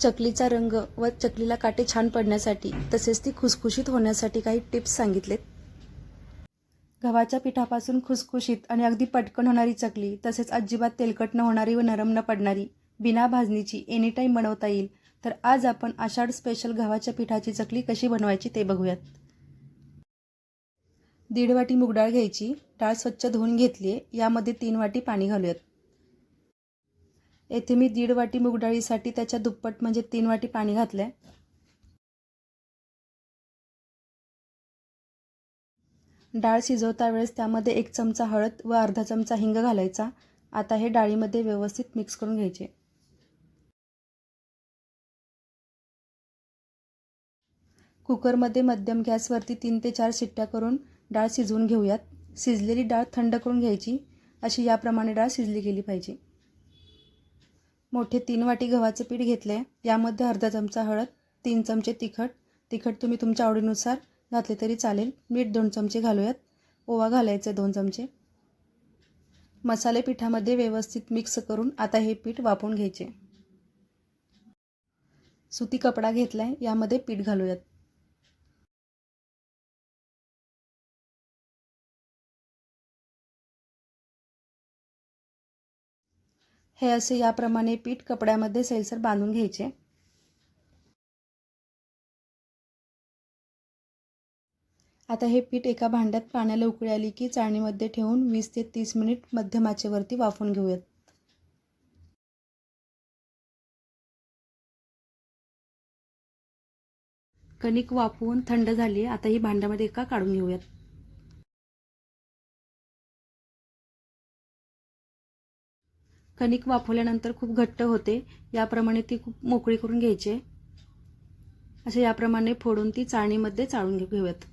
चकलीचा रंग व चकलीला काटे छान पडण्यासाठी तसेच ती खुसखुशीत होण्यासाठी काही टिप्स सांगितलेत. गव्हाच्या पिठापासून खुसखुशीत आणि अगदी पटकन होणारी चकली तसेच अजिबात तेलकट न होणारी व नरम न पडणारी बिना भाजणीची एनी टाईम बनवता येईल. तर आज आपण आषाढ स्पेशल गव्हाच्या पिठाची चकली कशी बनवायची ते बघूयात. दीड वाटी मूगडाळ घ्यायची. डाळ स्वच्छ धुवून घेतली आहे यामध्ये तीन वाटी पाणी घालूयात. येथे मी दीड वाटी मुगडाळीसाठी त्याच्या दुप्पट म्हणजे तीन वाटी पाणी घातलं आहे डाळ शिजवता वेळेस त्यामध्ये एक चमचा हळद व अर्धा चमचा हिंग घालायचा. आता हे डाळीमध्ये व्यवस्थित मिक्स करून घ्यायचे. कुकरमध्ये मध्यम गॅसवरती तीन ते चार शिट्ट्या करून डाळ शिजवून घेऊयात. शिजलेली डाळ थंड करून घ्यायची. अशी याप्रमाणे डाळ शिजली गेली पाहिजे. मोठे तीन वाटी गव्हाचे पीठ घेतले. यामध्ये अर्धा चमचा हळद तीन चमचे तिखट. तिखट तुम्ही तुमच्या आवडीनुसार घातले तरी चालेल. मीठ दोन चमचे घालूयात. ओवा घालायचे दोन चमचे. मसाले पिठामध्ये व्यवस्थित मिक्स करून आता हे पीठ वापरून घ्यायचे. सुती कपडा घेतला आहे यामध्ये पीठ घालूयात. हे असे याप्रमाणे पीठ कपड्यामध्ये सैलसर बांधून घ्यायचे. आता हे पीठ एका भांड्यात पाण्याला उकळी आली की चाळणीमध्ये ठेवून वीस ते तीस मिनिट मध्यमाचेवरती वाफून घेऊयात. कणिक वाफवून थंड झाली आता ही भांड्यामध्ये एका काढून घेऊयात. कणिक वाफवल्यानंतर खूप घट्ट होते. याप्रमाणे ती खूप मोकळी करून घ्यायची. असे याप्रमाणे फोडून ती चाळणीमध्ये चाळून घेऊयात.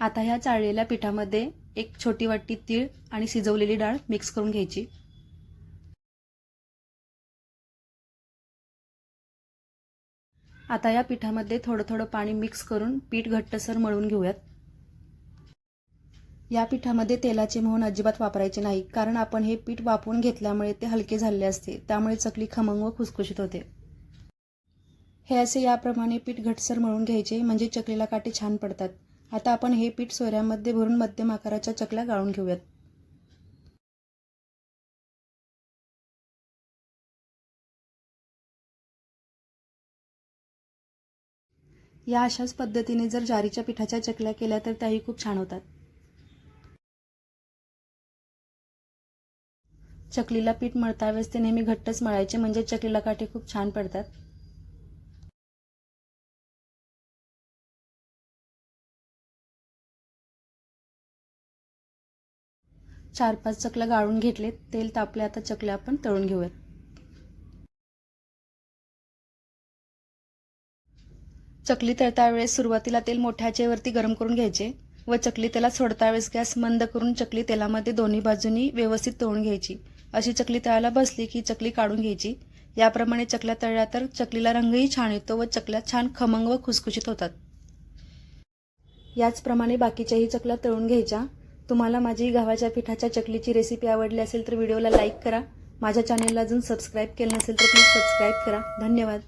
आता ह्या चाळलेल्या पिठामध्ये एक छोटी वाटी तीळ आणि शिजवलेली डाळ मिक्स करून घ्यायची. आता या पिठामध्ये थोडं थोडं पाणी मिक्स करून पीठ घट्टसर मळून घेऊयात. या पिठामध्ये तेलाचे मोहन अजिबात वापरायचे नाही कारण आपण हे पीठ वापरून घेतल्यामुळे ते हलके झाले असते त्यामुळे चकली खमंग व खुसखुशीत होते. हे असे याप्रमाणे पीठ घटसर मळून घ्यायचे म्हणजे चकलीला काटे छान पडतात. आता आपण हे पीठ सोऱ्यामध्ये भरून मध्यम आकाराच्या चकल्या गाळून घेऊयात. या अशाच पद्धतीने जर जारीच्या पिठाच्या चकल्या केल्या तर त्याही खूप छान होतात. चकलीला पीठ मळतावेळेस ते नेहमी घट्टच मळायचे म्हणजे चकलीला काटे खूप छान पडतात. चार पाच चकल्या गाळून घेतले तेल तापले आता चकल्या आपण तळून घेऊयात. चकली तळता वेळेस सुरुवातीला तेल मोठ्या आचेवरती गरम करून घ्यायचे व चकली तेलात सोडता वेळेस गॅस मंद करून चकली तेलामध्ये दोन्ही बाजूनी व्यवस्थित तळून घ्यायची. अशी चकली तळायला बसली की चकली काढून घ्यायची. याप्रमाणे चकल्या तळल्या तर चकलीला रंगही छान येतो व चकल्या छान खमंग व खुसखुशीत होतात. याचप्रमाणे बाकीच्याही चकल्या तळून घ्यायच्या. तुम्हाला माझी गव्हाच्या पिठाच्या चकलीची रेसिपी आवडली असेल तर व्हिडिओला लाईक करा. माझ्या चॅनेलला अजून सबस्क्राईब केलं नसेल तर प्लीज सबस्क्राईब करा. धन्यवाद.